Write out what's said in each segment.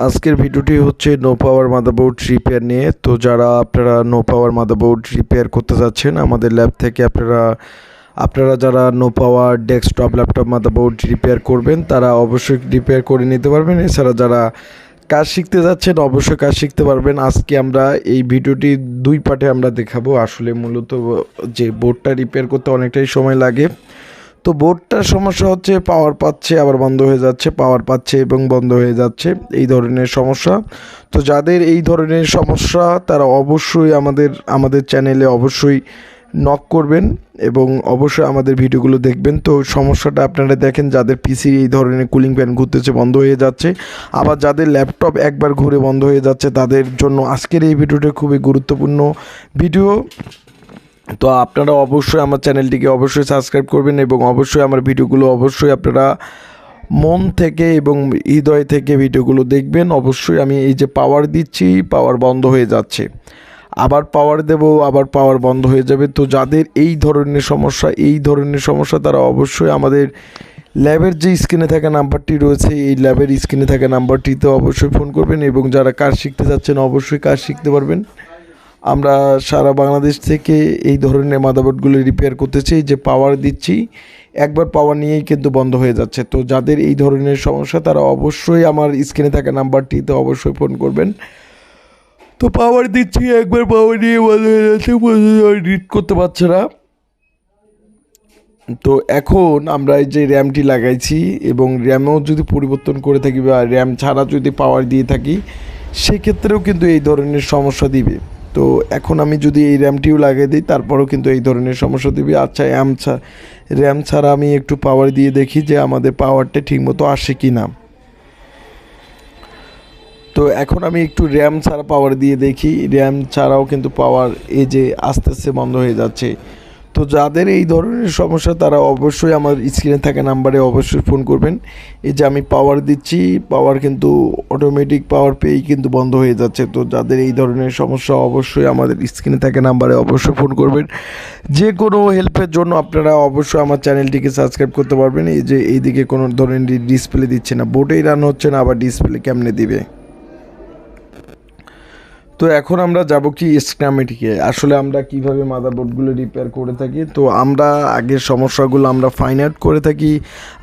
আজকের ভিডিওটি হচ্ছে নো পাওয়ার মাদারবোর্ড রিপেয়ার নিয়ে। তো যারা আপনারা নো পাওয়ার মাদারবোর্ড রিপেয়ার করতে যাচ্ছেন, আমাদের ল্যাব থেকে আপনারা আপনারা যারা no power desktop laptop motherboard repair করবেন, তারা অবশ্যই রিপেয়ার করে নিতে পারবেন। এছাড়া যারা কাজ শিখতে যাচ্ছেন, অবশ্যই কাজ শিখতে পারবেন। আজকে আমরা এই ভিডিওটি দুই পার্টে আমরা দেখাবো। আসলে মূলত যে বোর্ডটা রিপেয়ার করতে অনেকটাই সময় লাগে। তো বোর্ডটার সমস্যা হচ্ছে পাওয়ার পাচ্ছে, আবার বন্ধ হয়ে যাচ্ছে পাওয়ার পাচ্ছে এবং বন্ধ হয়ে যাচ্ছে, এই ধরনের সমস্যা। তো যাদের এই ধরনের সমস্যা, তারা অবশ্যই আমাদের আমাদের চ্যানেলে অবশ্যই নক করবেন এবং অবশ্যই আমাদের ভিডিওগুলো দেখবেন। তো সমস্যাটা আপনারা দেখেন, যাদের পিসি এই ধরনের কুলিং ফ্যান ঘুরতেছে, বন্ধ হয়ে যাচ্ছে, আবার যাদের ল্যাপটপ একবার ঘুরে বন্ধ হয়ে যাচ্ছে, তাদের জন্য আজকের এই ভিডিওটা খুবই গুরুত্বপূর্ণ ভিডিও। তো আপনারা অবশ্যই আমার চ্যানেলটিকে অবশ্যই সাবস্ক্রাইব করবেন এবং অবশ্যই আমার ভিডিওগুলো অবশ্যই আপনারা মন থেকে এবং হৃদয় থেকে ভিডিওগুলো দেখবেন। অবশ্যই আমি এই যে পাওয়ার দিচ্ছি পাওয়ার বন্ধ হয়ে যাচ্ছে। আবার পাওয়ার দেব, আবার পাওয়ার বন্ধ হয়ে যাবে। তো যাদের এই ধরনের সমস্যা, এই ধরনের সমস্যা, তারা অবশ্যই আমাদের ল্যাবের যে স্ক্রিনে থাকা নাম্বারটি রয়েছে, এই ল্যাবের স্ক্রিনে থাকা নাম্বারটিতে অবশ্যই ফোন করবেন এবং যারা কাজ শিখতে যাচ্ছেন, অবশ্যই কাজ শিখতে পারবেন। আমরা সারা বাংলাদেশ থেকে এই ধরনের মাদাবোর্ডগুলো রিপেয়ার করতেছি, যে পাওয়ার দিচ্ছি, একবার পাওয়ার নিয়েই কিন্তু বন্ধ হয়ে যাচ্ছে। তো যাদের এই ধরনের সমস্যা, তারা অবশ্যই আমার স্ক্রিনে থাকা নাম্বারটিতে অবশ্যই ফোন করবেন। তো পাওয়ার দিচ্ছি, একবার পাওয়ার নিয়ে বন্ধ হয়ে যাচ্ছে রিড করতে পারছে না। তো এখন আমরা এই যে র্যামটি লাগাইছি, এবং র্যামেও যদি পরিবর্তন করে থাকি বা র্যাম ছাড়া যদি পাওয়ার দিয়ে থাকি, সেক্ষেত্রেও কিন্তু এই ধরনের সমস্যা দিবে। তো এখন আমি যদি এই র্যামটিও লাগিয়ে দিই, তারপরেও কিন্তু এই ধরনের সমস্যা দিবি। আচ্ছা র্যাম ছা, র্যাম ছাড়া আমি একটু পাওয়ার দিয়ে দেখি যে আমাদের পাওয়ারটা ঠিকমতো আসে কি না তো এখন আমি একটু র্যাম ছাড়া পাওয়ার দিয়ে দেখি। র্যাম ছাড়াও কিন্তু পাওয়ার এই যে আস্তে আস্তে বন্ধ হয়ে যাচ্ছে। তো যাদের এই ধরনের সমস্যা, তারা অবশ্যই আমার স্ক্রিনে থাকা নাম্বারে অবশ্যই ফোন করবেন। এই যে আমি পাওয়ার দিচ্ছি পাওয়ার কিন্তু অটোমেটিক পাওয়ার পেয়েই কিন্তু বন্ধ হয়ে যাচ্ছে। তো যাদের এই ধরনের সমস্যা, অবশ্যই আমাদের স্ক্রিনে থাকা নাম্বারে অবশ্যই ফোন করবেন। যে কোনো হেল্পের জন্য আপনারা অবশ্যই আমার চ্যানেলটিকে সাবস্ক্রাইব করতে পারবেন। এই যে এইদিকে কোনো ধরনের ডিসপ্লে দিচ্ছে না। বোর্ডেই রান হচ্ছে না, আবার ডিসপ্লে কেমনে দিবে? তো এখন আমরা যাব কি স্ক্রামেটিকে আসলে আমরা কীভাবে মাদারবোর্ডগুলো রিপেয়ার করে থাকি, তো আমরা আগের সমস্যাগুলো আমরা ফাইন আউট করে থাকি।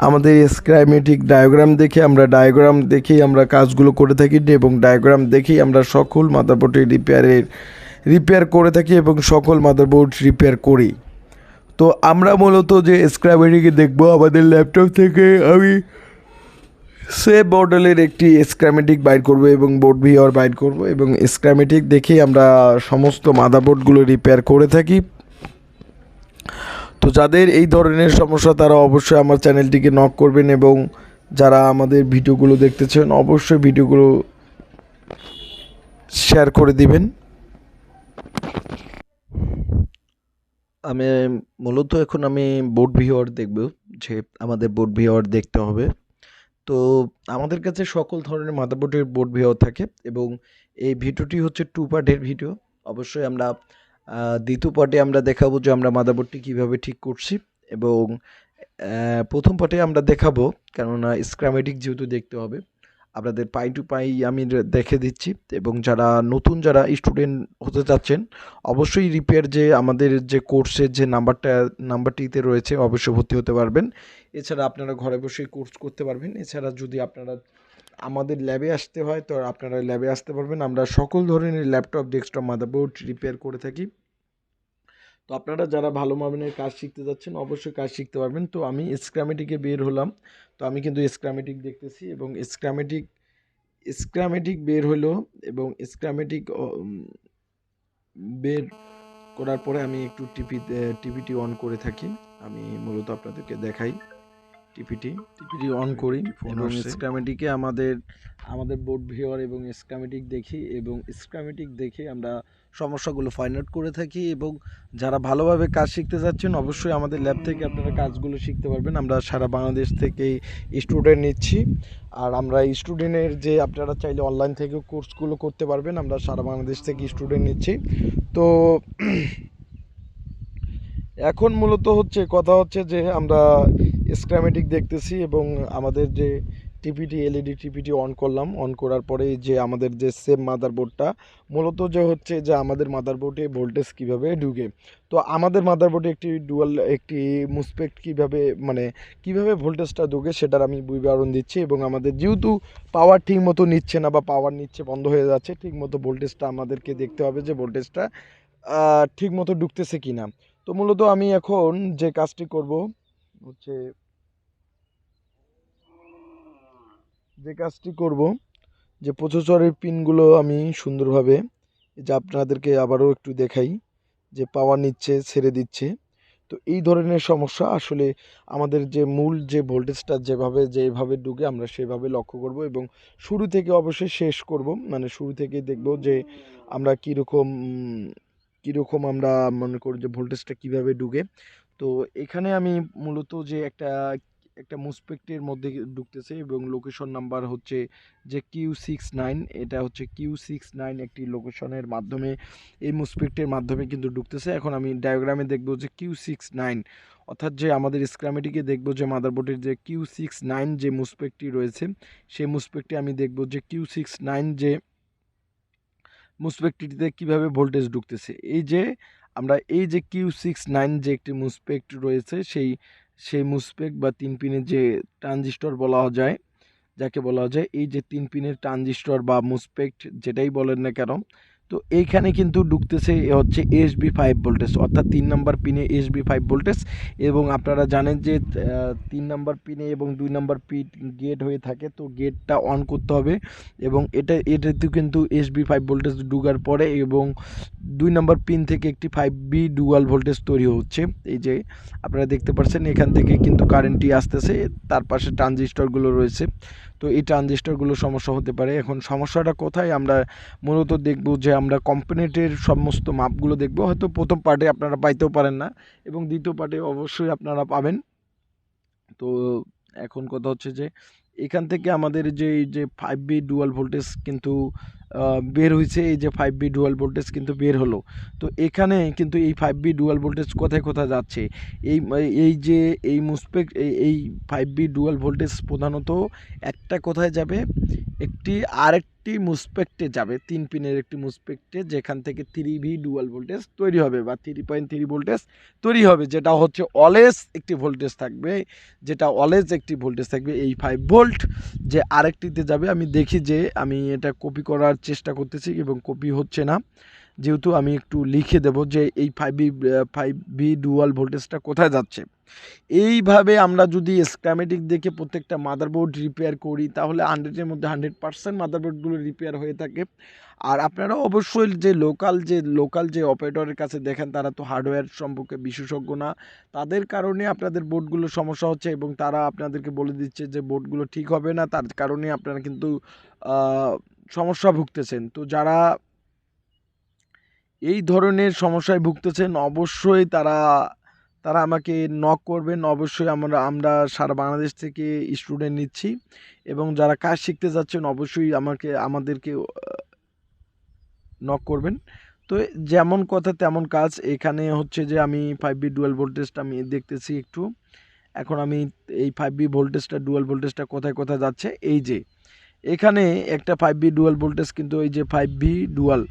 আমাদের স্ক্রামেটিক ডায়াগ্রাম দেখে আমরা ডায়াগ্রাম দেখেই আমরা কাজগুলো করে থাকি এবং ডায়াগ্রাম দেখেই আমরা সকল মাদারবোর্ডের রিপেয়ারের রিপেয়ার করে থাকি এবং সকল মাদারবোর্ড রিপেয়ার করি। তো আমরা মূলত যে স্ক্রামেটিকে দেখব, আমাদের ল্যাপটপ থেকে আমি সে মডেলের একটি স্ক্রামেটিক বাইর করব এবং বোর্ড ভিওর বাইর করব এবং স্ক্রামেটিক দেখেই আমরা সমস্ত মাদারবোর্ডগুলো রিপেয়ার করে থাকি। তো যাদের এই ধরনের সমস্যা, তারা অবশ্যই আমার চ্যানেলটিকে নক করবেন এবং যারা আমাদের ভিডিওগুলো দেখতেছেন, অবশ্যই ভিডিওগুলো শেয়ার করে দিবেন। আমি মূলত এখন আমি বোর্ড ভিওর দেখব, যে আমাদের বোর্ড ভিওর দেখতে হবে। তো আমাদের কাছে সকল ধরনের মাদারবোর্ডের বোর্ড ভিও থাকে এবং এই ভিডিওটি হচ্ছে টু পার্টের ভিডিও। অবশ্যই আমরা দ্বিতীয় পার্টে আমরা দেখাবো যে আমরা মাদারবোর্ডটি কীভাবে ঠিক করছি এবং প্রথম পার্টে আমরা দেখাবো, কেননা স্ক্রামেটিক যেহেতু দেখতে হবে, আপনাদের পাই টু পাই আমি দেখে দিচ্ছি এবং যারা নতুন, যারা স্টুডেন্ট হতে চাচ্ছেন, অবশ্যই রিপেয়ার যে আমাদের যে কোর্সের যে নাম্বারটা নাম্বারটিতে রয়েছে, অবশ্যই ভর্তি হতে পারবেন। এছাড়া আপনারা ঘরে বসেই কোর্স করতে পারবেন। এছাড়া যদি আপনারা আমাদের ল্যাবে আসতে হয়, তো আপনারা ল্যাবে আসতে পারবেন। আমরা সকল ধরনের ল্যাপটপ ডেস্কটপ মাদারবোর্ড রিপেয়ার করে থাকি। তো আপনারা যারা ভালো মানের কাজ শিখতে যাচ্ছেন, অবশ্যই কাজ শিখতে পারবেন। তো আমি স্ক্রামেটিকে বের হলাম। তো আমি কিন্তু স্ক্রামেটিক দেখতেছি এবং স্ক্রামেটিক স্ক্রামেটিক বের হলো এবং স্ক্রামেটিক বের করার পরে আমি একটু টিভি টিভিটি অন করে থাকি। আমি মূলত আপনাদেরকে দেখাই। টিপিটি। টিপিটি অন করি এবং স্ক্রামেটিকে আমাদের আমাদের বোর্ড ভিওর এবং স্ক্রামেটিক দেখি এবং স্ক্রামেটিক দেখে আমরা সমস্যাগুলো ফাইন্ড আউট করে থাকি এবং যারা ভালোভাবে কাজ শিখতে চাচ্ছেন অবশ্যই আমাদের ল্যাব থেকে আপনারা কাজগুলো শিখতে পারবেন। আমরা সারা বাংলাদেশ থেকে স্টুডেন্ট নিচ্ছি। আর আমরা স্টুডেন্টের যে আপনারা চাইলে অনলাইন থেকেও কোর্সগুলো করতে পারবেন। আমরা সারা বাংলাদেশ থেকে স্টুডেন্ট নিচ্ছি। তো এখন মূলত হচ্ছে কথা হচ্ছে যে আমরা স্ক্রামেটিক দেখতেছি এবং আমাদের যে টিপিটি এলইডি টিপিটি অন করলাম অন করার পরে যে আমাদের যে সেম মাদারবোর্ডটা মূলত যে হচ্ছে যে আমাদের মাদারবোর্ডে ভোল্টেজ কীভাবে ঢুকে। তো আমাদের মাদারবোর্ডে একটি ডুয়াল একটি মুসপেক্ট কীভাবে মানে কীভাবে ভোল্টেজটা ঢুকে সেটার আমি বিবরণ দিচ্ছি এবং আমাদের যেহেতু পাওয়ার ঠিক মতো নিচ্ছে না বা পাওয়ার নিচ্ছে বন্ধ হয়ে যাচ্ছে ঠিক মতো ভোল্টেজটা আমাদেরকে দেখতে হবে যে ভোল্টেজটা ঠিক মতো ঢুকতেছে কি না তো মূলত আমি এখন যে কাজটি করব, হচ্ছে যে কাজটি করব, যে প্রসেসরের পিনগুলো আমি সুন্দরভাবে যে আপনাদেরকে আবারও একটু দেখাই, যে পাওয়ার নিচ্ছে, ছেড়ে দিচ্ছে। তো এই ধরনের সমস্যা আসলে আমাদের যে মূল যে ভোল্টেজটা যেভাবে যেভাবে ঢুকে আমরা সেভাবে লক্ষ্য করব এবং শুরু থেকে অবশ্যই শেষ করব। মানে শুরু থেকে দেখব যে আমরা কীরকম কীরকম আমরা মনে করি যে ভোল্টেজটা কীভাবে ঢুকে। তো এখানে আমি মূলত যে একটা একটা মুসপেক্টের মধ্যে ঢুকতেছে এবং লোকেশন নাম্বার হচ্ছে যে কিউ সিক্স নাইন এটা হচ্ছে কিউ সিক্স নাইন একটি লোকেশনের মাধ্যমে এই মুসপেক্টের মাধ্যমে কিন্তু ঢুকতেছে। এখন আমি ডায়াগ্রামে দেখব যে কিউ সিক্স নাইন অর্থাৎ যে আমাদের স্ক্রামেটিকে দেখব যে মাদারবোর্ডের যে কিউ সিক্স নাইন যে মুসপেক্টটি রয়েছে, সেই মুসপেক্টে আমি দেখব যে কিউ সিক্স নাইন যে মুসপেক্টটিতে কীভাবে ভোল্টেজ ঢুকতেছে। এই যে, আমরা এই যে কিউ সিক্স নাইন যে একটি মুসপেক্ট রয়েছে, সেই সেই মুসপেক বা তিন পিনের যে ট্রানজিস্টর বলা যায়, যাকে বলা যায়, এই যে তিন পিনের ট্রানজিস্টর বা মুসপেক্ট যেটাই বলেন না কেন তো এইখানে কিন্তু ঢুকতেছে হচ্ছে এসবি ফাইভ ভোল্টেজ অর্থাৎ তিন নাম্বার পিনে এসবি ফাইভ ভোল্টেজ এবং আপনারা জানেন যে তিন নাম্বার পিনে এবং দুই নাম্বার পিট গেট হয়ে থাকে, তো গেটটা অন করতে হবে এবং এটা, এটাতে কিন্তু এসবি ফাইভ ভোল্টেজ ঢুকার পরে এবং দুই নাম্বার পিন থেকে একটি ফাইভ বি ডুয়াল ভোল্টেজ তৈরি হচ্ছে। এই যে আপনারা দেখতে পাচ্ছেন এখান থেকে কিন্তু কারেন্টটি আসতেছে, তার পাশে ট্রানজিস্টরগুলো রয়েছে। তো এই ট্রানজিস্টরগুলো সমস্যা হতে পারে। এখন সমস্যাটা কোথায়? আমরা মূলত দেখব যে আমরা কম্পোনেন্টের সমস্ত মাপগুলো দেখব। হয়তো প্রথম পার্টে আপনারা পাইতেও পারেন না এবং দ্বিতীয় পার্টে অবশ্যই আপনারা পাবেন। তো এখন কথা হচ্ছে যে, এখান থেকে আমাদের যে যে ফাইভ বি ডুয়াল ভোল্টেজ কিন্তু বের হয়েছে, এই যে ফাইভ বি ডুয়াল ভোল্টেজ কিন্তু বের হলো। তো এখানে কিন্তু এই ফাইভ বি ডুয়াল ভোল্টেজ কোথায় কোথায় যাচ্ছে? এই এই যে, এই মুসপেক, এই ফাইভ বি ডুয়াল ভোল্টেজ প্রধানত একটা কোথায় যাবে? একটি, আরেকটি মুসপেক্টে যাবে, তিন পিনের একটি মুসপেক্টে, যেখান থেকে থ্রি ভি ডুয়াল ভোল্টেজ তৈরি হবে বা থ্রি পয়েন্ট থ্রি ভোল্টেজ তৈরি হবে, যেটা হচ্ছে অলেজ একটি ভোল্টেজ থাকবে, যেটা অলেজ একটি ভোল্টেজ থাকবে, এই ফাইভ ভোল্ট যে আরেকটিতে যাবে। আমি দেখি যে, আমি এটা কপি করার চেষ্টা করতেছি এবং কপি হচ্ছে না। যেহেতু আমি একটু লিখে দেব যে এই five V five V dual ভোল্টেজটা কোথায় যাচ্ছে। এইভাবে আমরা যদি স্ক্যামেটিক দেখে প্রত্যেকটা মাদারবোর্ড রিপেয়ার করি, তাহলে হান্ড্রেডের মধ্যে হান্ড্রেড পার্সেন্ট মাদারবোর্ডগুলো রিপেয়ার হয়ে থাকে। আর আপনারা অবশ্যই যে লোকাল যে লোকাল যে অপারেটরের কাছে দেখেন, তারা তো হার্ডওয়্যার সম্পর্কে বিশেষজ্ঞ না। তাদের কারণে আপনাদের বোর্ডগুলো সমস্যা হচ্ছে এবং তারা আপনাদেরকে বলে দিচ্ছে যে বোর্ডগুলো ঠিক হবে না। তার কারণে আপনারা কিন্তু সমস্যা ভুগতেছেন। তো যারা এই ধরনের সমস্যায় ভুগতেছেন, অবশ্যই তারা তারা আমাকে নক করবেন। অবশ্যই আমরা আমরা সারা বাংলাদেশ থেকে স্টুডেন্ট নিচ্ছি এবং যারা কাজ শিখতে যাচ্ছেন, অবশ্যই আমাকে, আমাদেরকে নক করবেন। তো যেমন কথা তেমন কাজ। এখানে হচ্ছে যে আমি ফাইভ বি ডুয়েল ভোল্টেজটা আমি দেখতেছি একটু। এখন আমি এই ফাইভ বি ভোল্টেজটা ডুয়েল ভোল্টেজটা কোথায় কোথায় যাচ্ছে? এই যে এখানে একটা ফাইভ বি ডুয়াল ভোল্টেজ কিন্তু এই যে ফাইভ বি ডুয়াল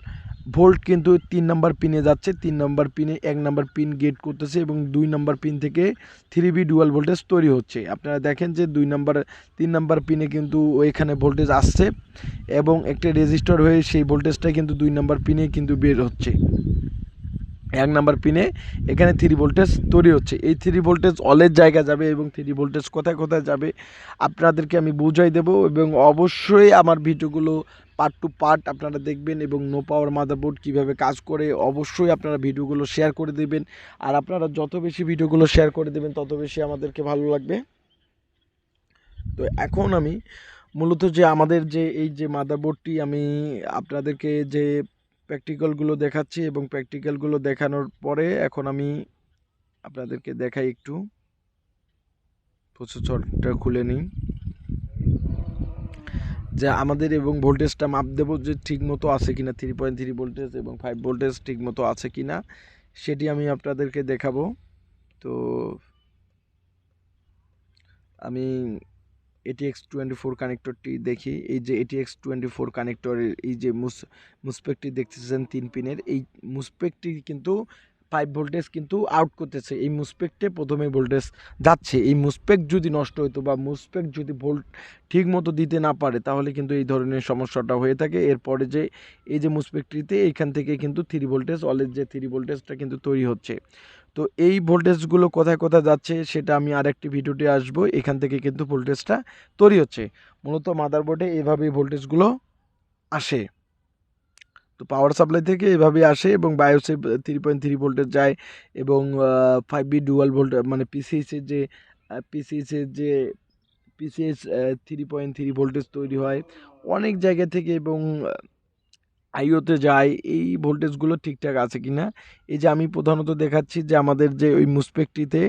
ভোল্ট কিন্তু তিন নাম্বার পিনে যাচ্ছে। তিন নাম্বার পিনে এক নাম্বার পিন গেট করতেছে এবং দুই নাম্বার পিন থেকে থ্রি বি ডুয়াল ভোল্টেজ তৈরি হচ্ছে। আপনারা দেখেন যে দুই নাম্বার তিন নাম্বার পিনে কিন্তু ওইখানে ভোল্টেজ আসছে এবং একটা রেজিস্টার হয়ে সেই ভোল্টেজটা কিন্তু দুই নাম্বার পিনে কিন্তু বের হচ্ছে। এক নাম্বার পিনে এখানে থ্রি ভোল্টেজ তৈরি হচ্ছে। এই থ্রি ভোল্টেজ অলের জায়গা যাবে এবং থ্রি ভোল্টেজ কোথায় কোথায় যাবে আপনাদেরকে আমি বুঝাই দেব এবং অবশ্যই আমার ভিডিওগুলো পার্ট টু পার্ট আপনারা দেখবেন এবং নো পাওয়ার মাদারবোর্ড কীভাবে কাজ করে অবশ্যই আপনারা ভিডিওগুলো শেয়ার করে দেবেন। আর আপনারা যত বেশি ভিডিওগুলো শেয়ার করে দেবেন, তত বেশি আমাদেরকে ভালো লাগবে। তো এখন আমি মূলত যে আমাদের যে এই যে মাদারবোর্ডটি আমি আপনাদেরকে যে প্র্যাকটিক্যালগুলো দেখাচ্ছি এবং প্র্যাকটিক্যালগুলো দেখানোর পরে এখন আমি আপনাদেরকে দেখাই একটু। প্রসেসরটা খুলে নিই। যে আমাদের এবং ভোল্টেজটা মাপ দেবো যে ঠিক মতো আছে কিনা থ্রি পয়েন্ট থ্রি ভোল্টেজ এবং ফাইভ ভোল্টেজ ঠিক মতো আছে কিনা, সেটি আমি আপনাদেরকে দেখাবো। তো আমি এটিএক্স টোয়েন্টি ফোর কানেক্টরটি দেখি। এই যে এটিএক্স টোয়েন্টি ফোর কানেক্টরের এই যে মুস মুসপেকটি দেখতেছেন তিন পিনের, এই মুসপেকটি কিন্তু ফাইভ ভোল্টেজ কিন্তু আউট করতেছে। এই মুসপেকটে প্রথমে ভোল্টেজ যাচ্ছে। এই মুসপেক যদি নষ্ট হতো বা মুসপেক যদি ভোল্ট ঠিক মতো দিতে না পারে, তাহলে কিন্তু এই ধরনের সমস্যাটা হয়ে থাকে। এরপরে যে এই যে মুসপেকটিতে এইখান থেকে কিন্তু থ্রি ভোল্টেজ অলের যে থ্রি ভোল্টেজটা কিন্তু তৈরি হচ্ছে। তো এই ভোল্টেজগুলো কোথায় কোথায় যাচ্ছে সেটা আমি আরেকটি ভিডিওতে আসব। এখান থেকে কিন্তু ভোল্টেজটা তৈরি হচ্ছে। মূলত মাদারবোর্ডে এভাবেই ভোল্টেজগুলো আসে। তো পাওয়ার সাপ্লাই থেকে এভাবে আসে এবং বায়োসে থ্রি পয়েন্ট থ্রি ভোল্টেজ যায় এবং ফাইভ বি ডুয়াল ভোল্ট মানে পিসিএসের যে পিসিএসের যে PCS three point three voltage তৈরি হয়। অনেক জায়গা থেকে এবং আইওতে যায় এই ভোল্টেজগুলো ঠিকঠাক আছে কি না এই যে আমি প্রধানত দেখাচ্ছি যে আমাদের যে ওই মুসপেকটিতে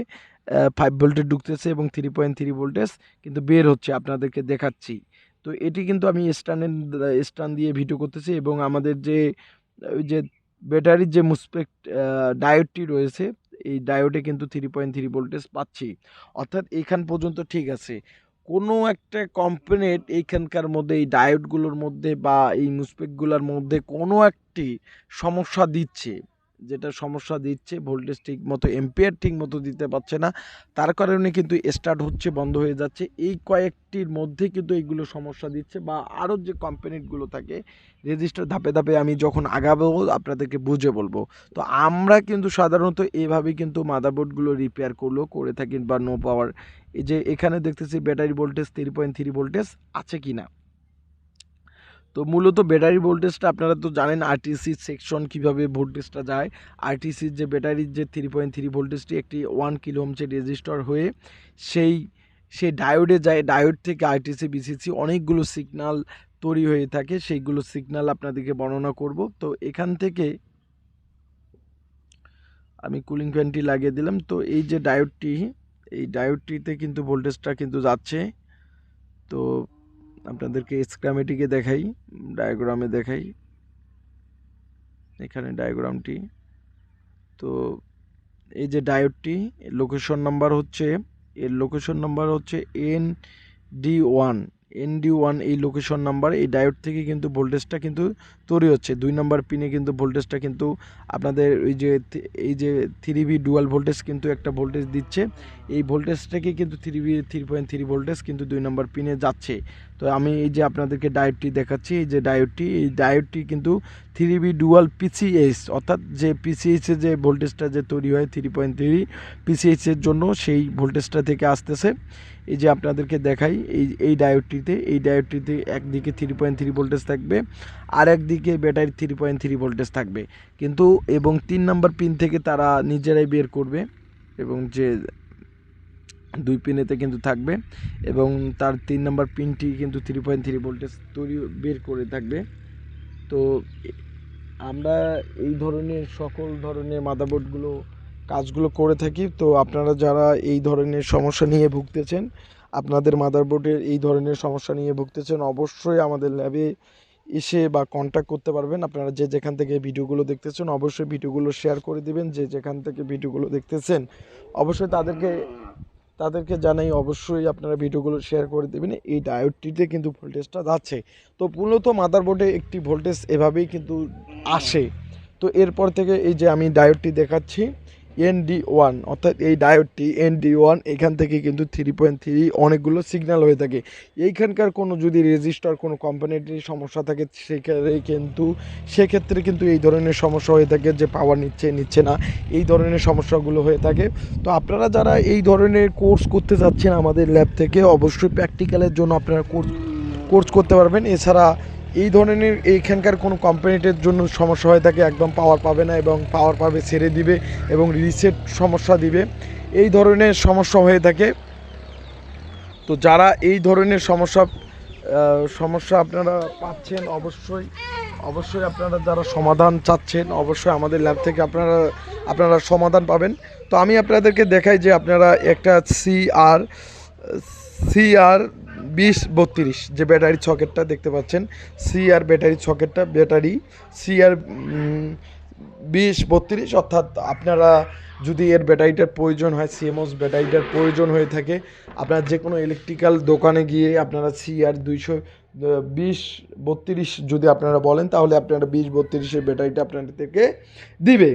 ফাইভ ভোল্টেজ ঢুকতেছে এবং থ্রি পয়েন্ট থ্রি ভোল্টেজ কিন্তু বের হচ্ছে আপনাদেরকে দেখাচ্ছি। তো এটি কিন্তু আমি স্ট্যান্ডের স্ট্যান্ড দিয়ে ভিডিও করতেছি এবং আমাদের যে, ওই যে ব্যাটারির যে মুসপেক্ট ডায়োডটি রয়েছে, এই ডায়োডে কিন্তু থ্রি পয়েন্ট থ্রি ভোল্টেজ পাচ্ছি। অর্থাৎ এইখান পর্যন্ত ঠিক আছে। কোনো একটা কম্পোনেন্ট এইখানকার মধ্যে, এই ডায়োডগুলোর মধ্যে বা এই মুসপেকগুলোর মধ্যে কোনো একটি সমস্যা দিচ্ছে। যেটা সমস্যা দিচ্ছে ভোল্টেজ ঠিক মতো এম্পিয়ার ঠিক মতো দিতে পারছে না। তার কারণে কিন্তু স্টার্ট হচ্ছে, বন্ধ হয়ে যাচ্ছে। এই কয়েকটির মধ্যে কিন্তু এইগুলো সমস্যা দিচ্ছে বা আরও যে কম্পোনেন্টগুলো থাকে রেজিস্টার ধাপে ধাপে আমি যখন আগাবো, আপনাদেরকে বুঝে বলব। তো আমরা কিন্তু সাধারণত এভাবে কিন্তু মাদারবোর্ডগুলো রিপেয়ার করলেও করে থাকি বা নো পাওয়ার এই যে এখানে দেখতেছি battery voltage three point three voltage আছে কি না তো মূলত ব্যাটারি ভোল্টেজটা আপনারা তো জানেন আরটিসি সেকশন কীভাবে ভোল্টেজটা যায়। আরটিসির যে ব্যাটারির যে থ্রি পয়েন্ট থ্রি ভোল্টেজটি একটি ওয়ান কিলো ওমসে রেজিস্টার হয়ে সেই, সে ডায়োডে যায়। ডায়োড থেকে আরটিসি বিসিসি অনেকগুলো সিগনাল তৈরি হয়ে থাকে। সেইগুলো সিগনাল আপনাদেরকে বর্ণনা করব। তো এখান থেকে আমি কুলিং ফ্যানটি লাগিয়ে দিলাম। তো এই যে ডায়োডটি এই ডায়োডটিতে কিন্তু ভোল্টেজটা কিন্তু যাচ্ছে। তো আপনাদেরকে স্ক্রামেটিকে দেখাই ডায়াগ্রামে দেখাই। এখানে ডায়াগ্রামটি তো এই যে ডায়োডটি লোকেশন নাম্বার হচ্ছে, এর লোকেশন নাম্বার হচ্ছে N D one N D one এই লোকেশন নাম্বার এই ডায়োড থেকে কিন্তু ভোল্টেজটা কিন্তু তৈরি হচ্ছে। দুই নাম্বার পিনে কিন্তু ভোল্টেজটা কিন্তু আপনাদের ওই যে এই যে থ্রি ভি ডুয়াল ভোল্টেজ কিন্তু একটা ভোল্টেজ দিচ্ছে। এই ভোল্টেজটাকে কিন্তু three V three point three voltage কিন্তু দুই নাম্বার পিনে যাচ্ছে। তো আমি এই যে আপনাদেরকে ডায়োডটি দেখাচ্ছি, এই যে ডায়োডটি, এই ডায়োডটি কিন্তু থ্রি বি ডুয়াল পিসিএইচ অর্থাৎ যে পিসিএইচের যে ভোল্টেজটা যে তৈরি হয়, থ্রি পয়েন্ট থ্রি পিসিএইচের জন্য সেই ভোল্টেজটা থেকে আসতেছে। এই যে আপনাদেরকে দেখাই, এই এই ডায়োডটিতে এই ডায়োডটিতে একদিকে থ্রি পয়েন্ট থ্রি ভোল্টেজ থাকবে আর একদিকে battery three point three voltage থাকবে। কিন্তু, এবং তিন নম্বর পিন থেকে তারা নিজেরাই বের করবে, এবং যে দুই পিনেতে কিন্তু থাকবে এবং তার তিন নম্বর পিনটি কিন্তু থ্রি পয়েন্ট থ্রি ভোল্টেজ তৈরি বের করে থাকবে। তো আমরা এই ধরনের সকল ধরনের মাদারবোর্ডগুলো কাজগুলো করে থাকি। তো আপনারা যারা এই ধরনের সমস্যা নিয়ে ভুগতেছেন, আপনাদের মাদারবোর্ডের এই ধরনের সমস্যা নিয়ে ভুগতেছেন, অবশ্যই আমাদের ল্যাবে এসে বা কন্ট্যাক্ট করতে পারবেন। আপনারা যে যেখান থেকে ভিডিওগুলো দেখতেছেন, অবশ্যই ভিডিওগুলো শেয়ার করে দিবেন। যে যেখান থেকে ভিডিওগুলো দেখতেছেন, অবশ্যই তাদেরকে তাদেরকে জানাই অবশ্যই আপনারা ভিডিওগুলো শেয়ার করে দেবেন। এই ডায়োডটিতে কিন্তু ভোল্টেজটা যাচ্ছে। তো মূলত মাদারবোর্ডে একটি ভোল্টেজ এভাবেই কিন্তু আসে। তো এরপর থেকে এই যে আমি ডায়োডটি দেখাচ্ছি এনডি ওয়ান অর্থাৎ এই ডায়োডটি এনডি ওয়ান এখান থেকে কিন্তু থ্রি পয়েন্ট থ্রি অনেকগুলো সিগন্যাল হয়ে থাকে। এইখানকার কোনো যদি রেজিস্টার কোনো কোম্পানির সমস্যা থাকে সেক্ষেত্রে কিন্তু সেক্ষেত্রে কিন্তু এই ধরনের সমস্যা হয়ে থাকে যে পাওয়ার নিচ্ছে নিচ্ছে না। এই ধরনের সমস্যাগুলো হয়ে থাকে। তো আপনারা যারা এই ধরনের কোর্স করতে যাচ্ছেন আমাদের ল্যাব থেকে, অবশ্যই প্র্যাকটিক্যালের জন্য আপনারা কোর্স কোর্স করতে পারবেন। এছাড়া এই ধরনের এইখানকার কোনো কোম্পানিটির জন্য সমস্যা হয়ে থাকে, একদম পাওয়ার পাবে না এবং পাওয়ার পাবে, ছেড়ে দিবে এবং রিসেট সমস্যা দিবে। এই ধরনের সমস্যা হয়ে থাকে। তো যারা এই ধরনের সমস্যা সমস্যা আপনারা পাচ্ছেন অবশ্যই অবশ্যই আপনারা যারা সমাধান চাচ্ছেন, অবশ্যই আমাদের ল্যাব থেকে আপনারা আপনারা সমাধান পাবেন। তো আমি আপনাদেরকে দেখাই যে আপনারা একটা সি আর সি আর বিশ বত্রিশ যে ব্যাটারি সকেটটা দেখতে পাচ্ছেন, সি আর ব্যাটারি সকেটটা ব্যাটারি সি আর বিশ বত্রিশ, অর্থাৎ আপনারা যদি এর ব্যাটারিটার প্রয়োজন হয় সিএমওস ব্যাটারিটার প্রয়োজন হয়ে থাকে, আপনার যে কোনো ইলেকট্রিক্যাল দোকানে গিয়ে আপনারা সিআর দুইশো বিশ বত্রিশ যদি আপনারা বলেন, তাহলে আপনারা বিশ বত্রিশের ব্যাটারিটা আপনাদের থেকে দিবে।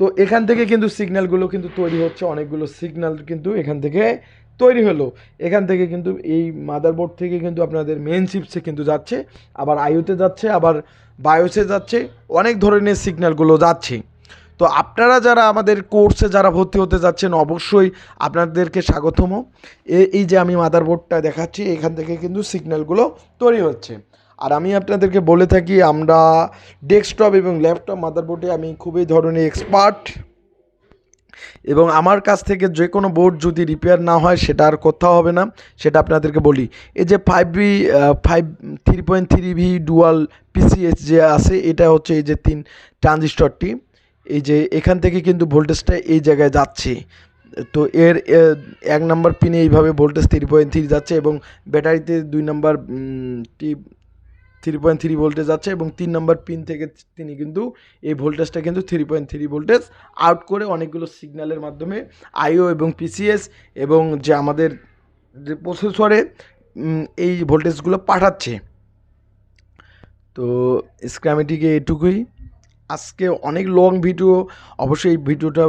তো এখান থেকে কিন্তু সিগন্যালগুলো কিন্তু তৈরি হচ্ছে, অনেকগুলো সিগন্যাল কিন্তু এখান থেকে তৈরি হলো। এখান থেকে কিন্তু এই মাদারবোর্ড থেকে কিন্তু আপনাদের মেন চিপসে কিন্তু যাচ্ছে, আবার আইওতে যাচ্ছে, আবার বায়োসে যাচ্ছে, অনেক ধরনের সিগন্যালগুলো যাচ্ছে। তো আপনারা যারা আমাদের কোর্সে যারা ভর্তি হতে যাচ্ছেন, অবশ্যই আপনাদেরকে স্বাগতম। এই যে আমি মাদারবোর্ডটা দেখাচ্ছি, এখান থেকে কিন্তু সিগন্যালগুলো তৈরি হচ্ছে। আর আমি আপনাদেরকে বলে থাকি, আমরা ডেস্কটপ এবং ল্যাপটপ মাদারবোর্ডে আমি খুবই ধরনের এক্সপার্ট এবং আমার কাছ থেকে যে কোনো বোর্ড যদি রিপেয়ার না হয়, সেটা আর কোথাও হবে না। সেটা আপনাদেরকে বলি। এই যে five V five three point three V dual PCS যে আছে, এটা হচ্ছে এই যে তিন ট্রানজিস্টরটি এই যে এখান থেকে কিন্তু ভোল্টেজটা এই জায়গায় যাচ্ছে। তো এর এক নাম্বার পিনে এইভাবে ভোল্টেজ থ্রি পয়েন্ট থ্রি যাচ্ছে এবং ব্যাটারিতে দুই নাম্বার টি থ্রি পয়েন্ট থ্রি ভোল্টেজ আছে এবং তিন নম্বর পিন থেকে তিনি কিন্তু এই ভোল্টেজটা কিন্তু three point three voltage out করে অনেকগুলো সিগন্যালের মাধ্যমে আইও এবং পিসিএস এবং যে আমাদের যে প্রসেসরে এই ভোল্টেজগুলো পাঠাচ্ছে। তো স্ক্রামেটিকে এটুকুই। আজকে অনেক লং ভিডিও অবশ্যই এই ভিডিওটা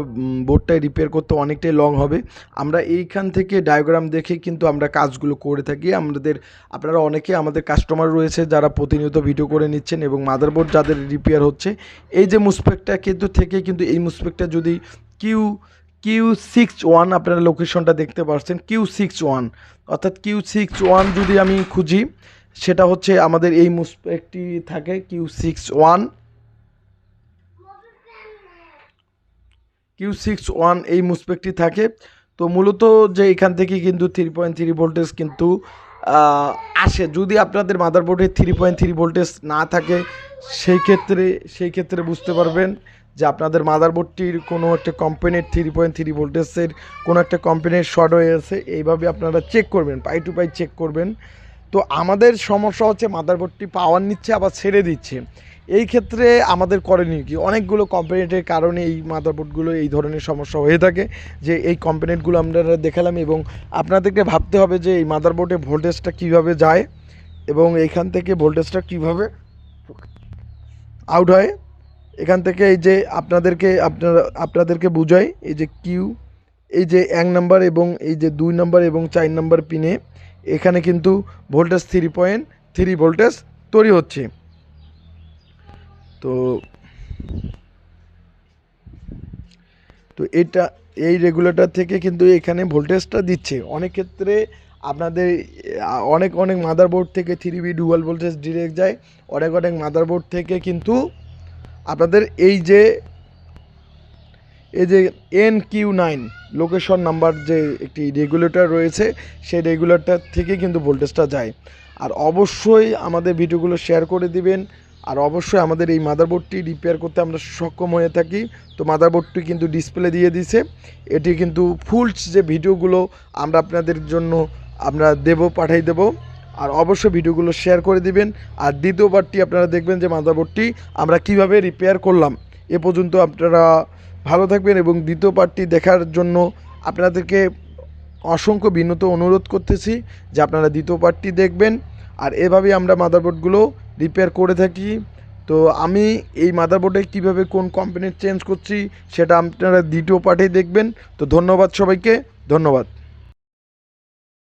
বোর্ডটায় রিপেয়ার করতে অনেকটাই লং হবে। আমরা এইখান থেকে ডায়াগ্রাম দেখে কিন্তু আমরা কাজগুলো করে থাকি। আমাদের, আপনারা অনেকে আমাদের কাস্টমার রয়েছে যারা প্রতিনিয়ত ভিডিও করে নিচ্ছেন এবং মাদারবোর্ড যাদের রিপেয়ার হচ্ছে, এই যে মুসপেকটা কিন্তু থেকে কিন্তু এই মুসপেকটা যদি কিউ কিউ সিক্স ওয়ান আপনারা লোকেশনটা দেখতে পাচ্ছেন কিউ সিক্স ওয়ান অর্থাৎ কিউ সিক্স ওয়ান যদি আমি খুঁজি, সেটা হচ্ছে আমাদের এই মুসপেকটি থাকে Q six one Q six one এই মুসপেকটি থাকে। তো মূলত যে এখান থেকে কিন্তু থ্রি পয়েন্ট থ্রি ভোল্টেজ কিন্তু আসে। যদি আপনাদের মাদারবোর্ডে থ্রি পয়েন্ট থ্রি ভোল্টেজ না থাকে, সেই ক্ষেত্রে সেই ক্ষেত্রে বুঝতে পারবেন যে আপনাদের মাদারবোর্ডটির কোনো একটা কোম্পানির থ্রি পয়েন্ট থ্রি ভোল্টেজের কোনো একটা কোম্পানির শর্ট হয়ে আছে। এইভাবে আপনারা চেক করবেন পাই টু পাই চেক করবেন। তো আমাদের সমস্যা হচ্ছে মাদারবোর্ডটি পাওয়ার নিচ্ছে, আবার ছেড়ে দিচ্ছে। এই ক্ষেত্রে আমাদের করণীয় কি? অনেকগুলো কম্পোনেন্টের কারণে এই মাদারবোর্ডগুলো এই ধরনের সমস্যা হয়ে থাকে যে এই কম্পোনেন্টগুলো আমরা দেখালাম এবং আপনাদেরকে ভাবতে হবে যে এই মাদারবোর্ডে ভোল্টেজটা কীভাবে যায় এবং এইখান থেকে ভোল্টেজটা কীভাবে আউট হয়? এখান থেকে এই যে আপনাদেরকে, আপনারা, আপনাদেরকে বুঝাই, এই যে কিউ এই যে এক নাম্বার এবং এই যে দুই নাম্বার এবং চার নাম্বার পিনে এখানে কিন্তু voltage three point three voltage তৈরি হচ্ছে। তো তো এটা, এই রেগুলেটর থেকে কিন্তু এখানে ভোল্টেজটা দিচ্ছে। অনেক ক্ষেত্রে আপনাদের, অনেক অনেক মাদারবোর্ড থেকে three V dual voltage direct যায়। অনেক অনেক মাদারবোর্ড থেকে কিন্তু আপনাদের এই যে এই যে N Q nine location number যে একটি রেগুলেটর রয়েছে, সেই রেগুলেটর থেকে কিন্তু ভোল্টেজটা যায়। আর অবশ্যই আমাদের ভিডিওগুলো শেয়ার করে দিবেন। আর অবশ্যই আমাদের এই মাদারবোর্ডটি রিপেয়ার করতে আমরা সক্ষম হয়ে থাকি। তো মাদারবোর্ডটি কিন্তু ডিসপ্লে দিয়ে দিছে এটি কিন্তু ফুল যে ভিডিওগুলো আমরা আপনাদের জন্য আমরা দেব পাঠাই দেব। আর অবশ্যই ভিডিওগুলো শেয়ার করে দিবেন। আর দ্বিতীয় পার্টটি আপনারা দেখবেন যে মাদারবোর্ডটি আমরা কীভাবে রিপেয়ার করলাম। এ পর্যন্ত আপনারা ভালো থাকবেন এবং দ্বিতীয় পার্টটি দেখার জন্য আপনাদেরকে অসংখ্য বিনত অনুরোধ করতেছি যে আপনারা দ্বিতীয় পার্টটি দেখবেন। আর এভাবেই আমরা মাদারবোর্ডগুলো রিপেয়ার করে থাকি। তো আমি এই মাদারবোর্ডে কীভাবে কোন কোম্পানির চেঞ্জ করছি, সেটা আপনারা দ্বিতীয় পার্টেই দেখবেন। তো ধন্যবাদ সবাইকে, ধন্যবাদ।